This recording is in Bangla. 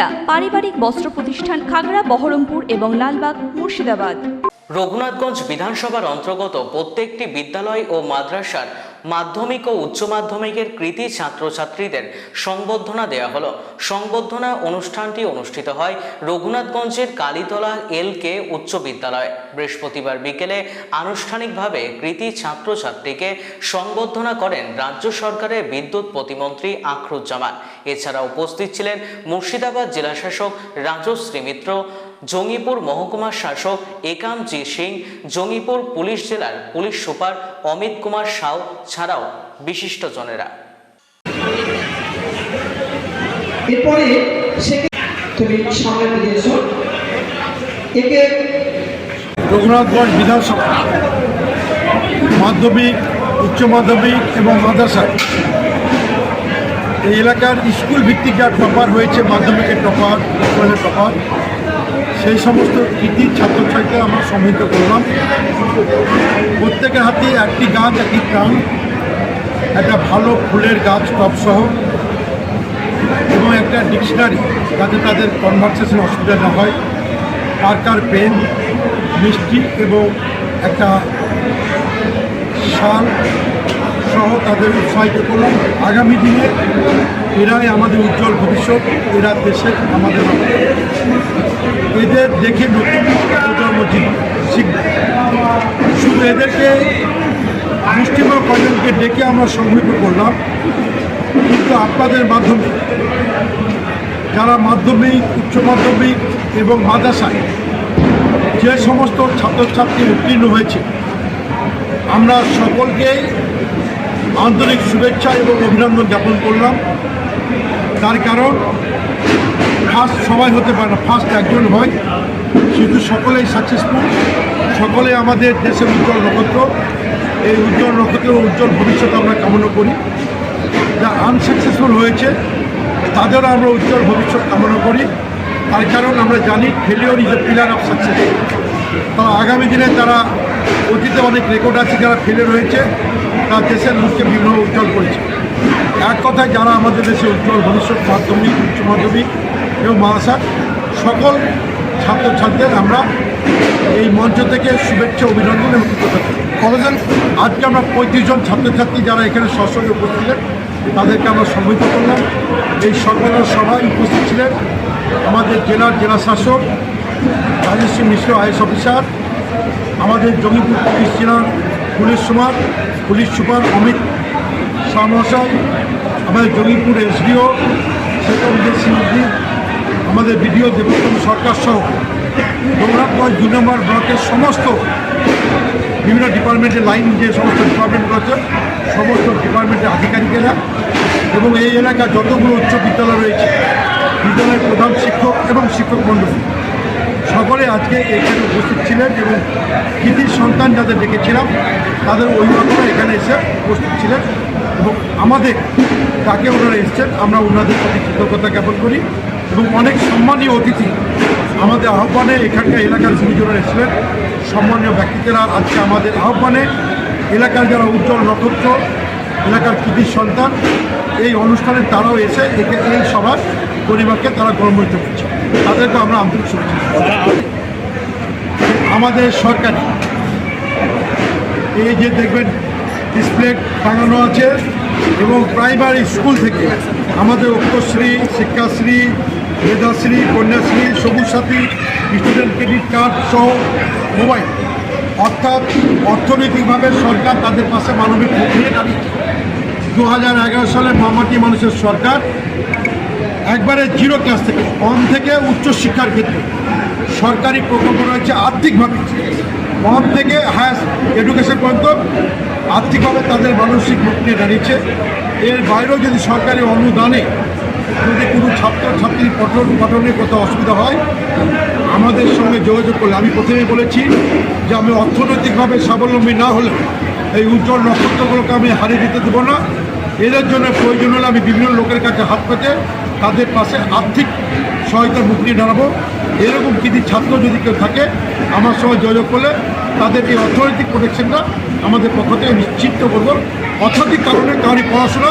বিদ্যা পারিবারিক বস্ত্র প্রতিষ্ঠান খাগড়া, বহরমপুর এবং লালবাগ, মুর্শিদাবাদ। রঘুনাথগঞ্জ বিধানসভার অন্তর্গত প্রত্যেকটি বিদ্যালয় ও মাদ্রাসার মাধ্যমিক ও উচ্চ মাধ্যমিকের কৃতি ছাত্রছাত্রীদের সংবর্ধনা দেওয়া হলো। সংবর্ধনা অনুষ্ঠানটি অনুষ্ঠিত হয় রঘুনাথগঞ্জের কালীতলা এল কে উচ্চ বিদ্যালয়। বৃহস্পতিবার বিকেলে আনুষ্ঠানিকভাবে কৃতি ছাত্রছাত্রীকে সংবর্ধনা করেন রাজ্য সরকারের বিদ্যুৎ প্রতিমন্ত্রী আখরুজ্জামান। এছাড়া উপস্থিত ছিলেন মুর্শিদাবাদ জেলাশাসক রাজশ্রী মিত্র জঙ্গিপুর মহকুমার শাসক একাম জি সিং জঙ্গিপুর পুলিশ জেলার পুলিশ সুপার অমিত কুমার সাউ ছাড়াও বিশিষ্টজনেরা এরপরে তুমি সামনে এসো। একে রঘুনাথগঞ্জ বিধানসভা মাধ্যমিক উচ্চ মাধ্যমিক এবং মাদ্রাসা। এই এলাকার স্কুল ভিত্তিক যা টপার হয়েছে মাধ্যমিকের টপার স্কুলের টপার। সেই সমস্ত কৃতি ছাত্রছাত্রীকে আমরা সম্মিলিত করলাম প্রত্যেকের হাতে একটি গাছ, একটি প্রাণ, একটা ভালো ফুলের গাছ টপসহ এবং একটা ডিকশনারি যাতে তাদের কনভারসেশন অসুবিধা না হয় পার্কার পেন মিষ্টি এবং একটা শাল সহ তাদের উৎসাহিত করলাম আগামী দিনে এরাই আমাদের উজ্জ্বল ভবিষ্যৎ, এরা দেশের আমাদের। এদের দেখে নতুন প্রজন্ম শিখবে শুধু এদেরকে মুষ্টিময় কয়জনকে ডেকে আমরা সংগঠিত করলাম, কিন্তু আপনাদের মাধ্যমে, যারা মাধ্যমিক, উচ্চ মাধ্যমিক এবং মাদ্রাসায় যে সমস্ত ছাত্রছাত্রী উত্তীর্ণ হয়েছে, আমরা সকলকেই আন্তরিক শুভেচ্ছা এবং অভিনন্দন জ্ঞাপন করলাম। তার কারণ ফার্স্ট সবাই হতে পারে না ফার্স্ট একজন হয়। কিন্তু সকলেই সাকসেসফুল সকলে আমাদের দেশের উজ্জ্বল নক্ষত্র। এই উজ্জ্বল নক্ষত্রের উজ্জ্বল ভবিষ্যৎ আমরা কামনা করি। যা আনসাকসেসফুল হয়েছে, তাদেরও আমরা উজ্জ্বল ভবিষ্যৎ কামনা করি। তার কারণ আমরা জানি failure is a pillar of success তারা আগামী দিনে তারা অতীতে অনেক রেকর্ড আছে, যারা ফেলে রয়েছে তারা দেশের মুখকে বিভিন্ন উজ্জ্বল করেছে। এক কথায়, যারা আমাদের দেশে উজ্জ্বল ভবিষ্যৎ মাধ্যমিক, উচ্চ মাধ্যমিক এবং মাদ্রাসার সকল ছাত্রছাত্রীদের আমরা এই মঞ্চ থেকে শুভেচ্ছা, অভিনন্দন এবং কৃতজ্ঞতা। কতজন আজকে আমরা পঁয়ত্রিশ জন ছাত্রছাত্রী যারা এখানে সশরীরে উপস্থিত ছিলেন, তাদেরকে আমরা সম্মিলিত করলাম এই সম্মেলন সভায় উপস্থিত ছিলেন আমাদের জেলার জেলা শাসক, রাজশ্রী মিশ্র, আইএস অফিসার, আমাদের জঙ্গিপুর পুলিশ জেলার police super police super Amit Shah মহাশয়, আমাদের জঙ্গিপুর এসডিও সেকম সিংজি আমাদের বিডিও দেবোত্তম সরকার সহ রঘুনাথগঞ্জ দুই নম্বর ব্লকের সমস্ত বিভিন্ন ডিপার্টমেন্টের লাইন যে সমস্ত ডিপার্টমেন্ট আছে, সমস্ত ডিপার্টমেন্টের আধিকারিকেরা এবং এই এলাকার যতগুলো উচ্চ বিদ্যালয় রয়েছে, বিদ্যালয়ের প্রধান শিক্ষক এবং শিক্ষক মণ্ডলী, সকলে আজকে এখানে উপস্থিত ছিলেন এবং কৃতির সন্তান যাদের ডেকেছিলাম তাদের অভিভাবকরা এখানে এসে উপস্থিত ছিলেন এবং আমাদের, তাকে ওনারা এসছেন, আমরা ওনাদের প্রতি কৃতজ্ঞতা জ্ঞাপন করি। এবং অনেক সম্মানীয় অতিথি আমাদের আহ্বানে এখানকার এলাকার গুরুজনরা এসেছিলেন, সম্মানীয় ব্যক্তিরা আজকে আমাদের আহ্বানে এলাকার যারা উজ্জ্বল নক্ষত্র এলাকার কৃতির সন্তান, এই অনুষ্ঠানে তারাও এসে এই সভার পরিবারকে তারা গৌরবান্বিত করছে। তাদেরকে আমরা আন্তরিক শুভেচ্ছা আমাদের সরকারি, এই যে দেখবেন ডিসপ্লে টাঙানো আছে এবং প্রাইমারি স্কুল থেকে আমাদের অক্ষশ্রী Shikshashree Medhashree, Kanyashree Sabooj Sathi student credit card সহ মোবাইল। অর্থাৎ অর্থনৈতিকভাবে সরকার তাদের পাশে মানবিক নিয়ে দাঁড়িয়েছে দু হাজার এগারো সালে মামাটি মানুষের সরকার একবারে জিরো ক্লাস থেকে, কম থেকে উচ্চ শিক্ষার ক্ষেত্রে সরকারি প্রকল্প রয়েছে আর্থিকভাবে। কম থেকে হায়ার এডুকেশন পর্যন্ত আর্থিকভাবে তাদের মানসিক নিয়ে দাঁড়িয়েছে। এর বাইরেও যদি সরকারি অনুদানে যদি কোনো ছাত্রছাত্রীর পঠন পঠনে কোথাও অসুবিধা হয়, আমাদের সঙ্গে যোগাযোগ করলে। আমি প্রথমেই বলেছি যে আমি অর্থনৈতিকভাবে স্বাবলম্বী না হলেও এই উজ্জ্বল নক্ষত্রগুলোকে আমি হারিয়ে দিতে দেবো না। এদের জন্য প্রয়োজন হলে আমি বিভিন্ন লোকের কাছে হাত পেতে তাদের পাশে আর্থিক সহায়তার মুখ নিয়ে দাঁড়াবো। এরকম কিছু ছাত্র যদি কেউ থাকে, আমার সঙ্গে যোগাযোগ করলে তাদের এই অর্থনৈতিক প্রোটেকশনটা আমাদের পক্ষ থেকে নিশ্চিত করব। অর্থনৈতিক কারণে কারণে পড়াশোনা